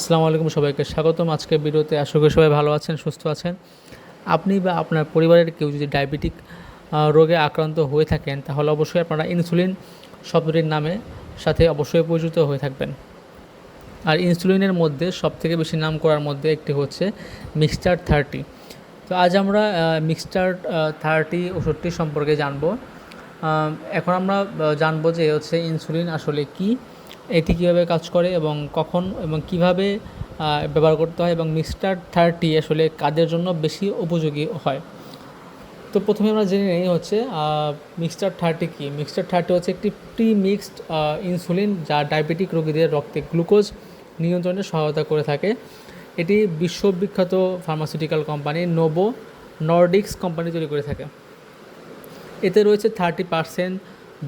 আসসালামু আলাইকুম সবাইকে স্বাগতম আজকের ভিডিওতে। আশা করি সবাই ভালো আছেন, সুস্থ আছেন। আপনি বা আপনার পরিবারের কেউ যদি ডায়াবেটিক রোগে আক্রান্ত হয়ে থাকেন, তাহলে অবশ্যই আপনারা ইনসুলিন শব্দটির নামে সাথে অবশ্যই পরিচিত হয়ে থাকবেন। আর ইনসুলিনের মধ্যে সবথেকে বেশি নাম করার মধ্যে একটি হচ্ছে মিক্সচার থার্টি। তো আজ আমরা মিক্সচার থার্টি ওষুধটি সম্পর্কে জানব। এখন আমরা জানব যে হচ্ছে ইনসুলিন আসলে কি এটি কীভাবে কাজ করে এবং কখন এবং কীভাবে ব্যবহার করতে হয় এবং মিক্সটার থার্টি আসলে কাদের জন্য বেশি উপযোগী হয়? তো প্রথমে আমরা জেনে নিই হচ্ছে মিক্সচার থার্টি কী? মিক্সচার থার্টি হচ্ছে একটি প্রি মিক্সড ইনসুলিন যা ডায়াবেটিক রোগীদের রক্তে গ্লুকোজ নিয়ন্ত্রণে সহায়তা করে থাকে। এটি বিশ্ববিখ্যাত pharmaceutical company Novo Nordisk company তৈরি করে থাকে। এতে রয়েছে থার্টি পার্সেন্ট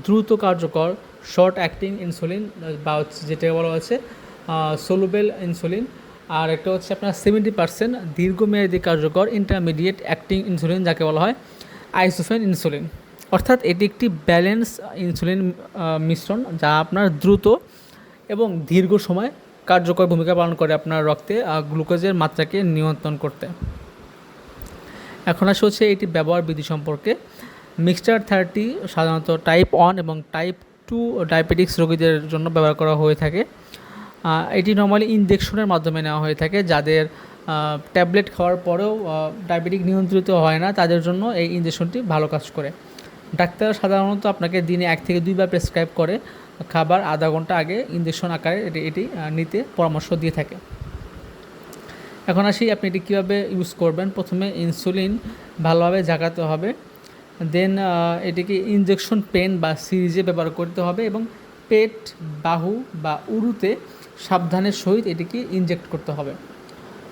দ্রুত কার্যকর শর্ট অ্যাক্টিং ইনসুলিন, বা হচ্ছে যেটা বলা হচ্ছে সলুবেল ইনসুলিন আর একটা হচ্ছে আপনার সেভেন্টি পার্সেন্ট দীর্ঘমেয়াদী কার্যকর ইন্টারমিডিয়েট অ্যাক্টিং ইনসুলিন যাকে বলা হয় আইসোফেন ইনসুলিন অর্থাৎ এটি একটি ব্যালেন্স ইনসুলিন মিশ্রণ যা আপনার দ্রুত এবং দীর্ঘ সময় কার্যকর ভূমিকা পালন করে আপনার রক্তে গ্লুকোজের মাত্রাকে নিয়ন্ত্রণ করতে। এখন আসে হচ্ছে এটি ব্যবহার বিধি সম্পর্কে। মিক্সচার থার্টি সাধারণত টাইপ ওয়ান এবং টাইপ টু ডায়াবেটিক্স রোগীদের জন্য ব্যবহার করা হয়ে থাকে। এটি নর্মালি ইনজেকশনের মাধ্যমে নেওয়া হয়ে থাকে। যাদের ট্যাবলেট খাওয়ার পরেও ডায়াবেটিক নিয়ন্ত্রিত হয় না, তাদের জন্য এই ইনজেকশনটি ভালো কাজ করে। ডাক্তার সাধারণত আপনাকে দিনে এক থেকে দুইবার প্রেসক্রাইব করে খাবার আধা ঘণ্টা আগে ইনজেকশন আকারে এটি এটি নিতে পরামর্শ দিয়ে থাকে। এখন আসি আপনি এটি কীভাবে ইউজ করবেন। প্রথমে ইনসুলিন ভালোভাবে জাগাতে হবে। দেন এটিকে ইনজেকশন পেন বা সিরিজে ব্যবহার করতে হবে এবং পেট, বাহু বা উরুতে সাবধানের সহিত এটিকে ইনজেক্ট করতে হবে।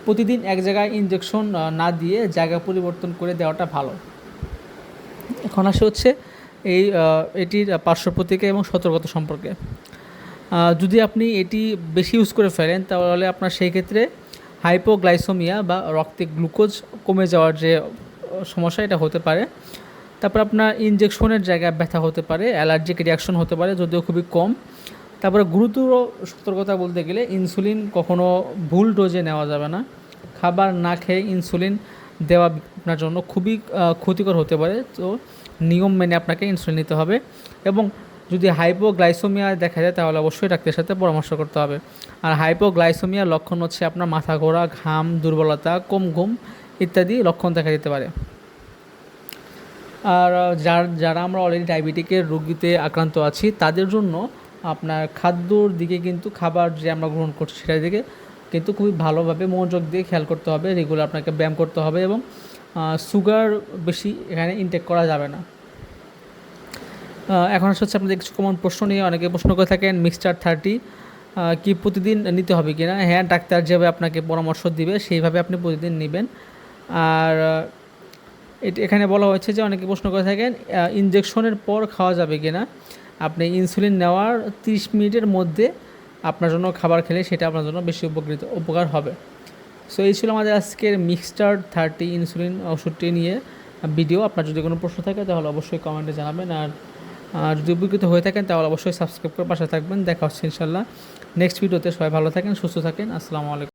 প্রতিদিন এক জায়গায় ইনজেকশন না দিয়ে জায়গা পরিবর্তন করে দেওয়াটা ভালো। এখন আসে হচ্ছে এই এটির পার্শ্ব প্রতিক্রিয়া এবং সতর্কতা সম্পর্কে। যদি আপনি এটি বেশি ইউজ করে ফেলেন, তাহলে আপনার সেই ক্ষেত্রে হাইপোগ্লাইসোমিয়া বা রক্তে গ্লুকোজ কমে যাওয়ার যে সমস্যা, এটা হতে পারে। তারপর আপনার ইনজেকশনের জায়গায় ব্যথা হতে পারে অ্যালার্জিক রিয়াকশন হতে পারে, যদিও খুবই কম। তারপরে গুরুতর সতর্কতা বলতে গেলে ইনসুলিন কখনো ভুল ডোজে নেওয়া যাবে না। খাবার না খেয়ে ইনসুলিন দেওয়া আপনার জন্য খুবই ক্ষতিকর হতে পারে। তো নিয়ম মেনে আপনাকে ইনসুলিন নিতে হবে এবং যদি হাইপোগ্লাইসোমিয়া দেখা যায় তাহলে অবশ্যই ডাক্তারের সাথে পরামর্শ করতে হবে। আর হাইপোগ্লাইসোমিয়ার লক্ষণ হচ্ছে আপনার মাথা ঘোরা, ঘাম, দুর্বলতা, কম ঘুম ইত্যাদি লক্ষণ দেখা দিতে পারে। আর যার, যারা আমরা অলরেডি ডায়াবেটিকের রোগীতে আক্রান্ত আছি, তাদের জন্য আপনার খাদ্যর দিকে কিন্তু খাবার যে আমরা গ্রহণ করছি সেটার দিকে কিন্তু খুবই ভালোভাবে মনোযোগ দিয়ে খেয়াল করতে হবে রেগুলার আপনাকে ব্যায়াম করতে হবে এবং সুগার বেশি এখানে ইনটেক করা যাবে না। এখন হচ্ছে আপনাদের কিছু কমন প্রশ্ন নিয়ে অনেকে প্রশ্ন করে থাকেন মিক্সচার থার্টি কি প্রতিদিন নিতে হবে কি না হ্যাঁ ডাক্তার যেভাবে আপনাকে পরামর্শ দিবে, সেইভাবে আপনি প্রতিদিন নেবেন। আর এখানে বলা হয়েছে যে অনেকে প্রশ্ন করে থাকেন ইনজেকশনের পর খাওয়া যাবে কি না আপনি ইনসুলিন নেওয়ার 30 মিনিটের মধ্যে আপনার জন্য খাবার খেলে সেটা আপনার জন্য বেশি উপকৃত, উপকার হবে। সো এই ছিল আমাদের আজকের মিক্সচার থার্টি ইনসুলিন ওষুধটি নিয়ে ভিডিও আপনার যদি কোনো প্রশ্ন থাকে তাহলে অবশ্যই কমেন্টে জানাবেন। আর আর যদি উপকৃত হয়ে থাকেন তাহলে অবশ্যই সাবস্ক্রাইব করে পাশে থাকবেন। দেখা হচ্ছে ইনশাল্লাহ নেক্সট ভিডিওতে সবাই ভালো থাকেন, সুস্থ থাকেন। আসসালামু আলাইকুম।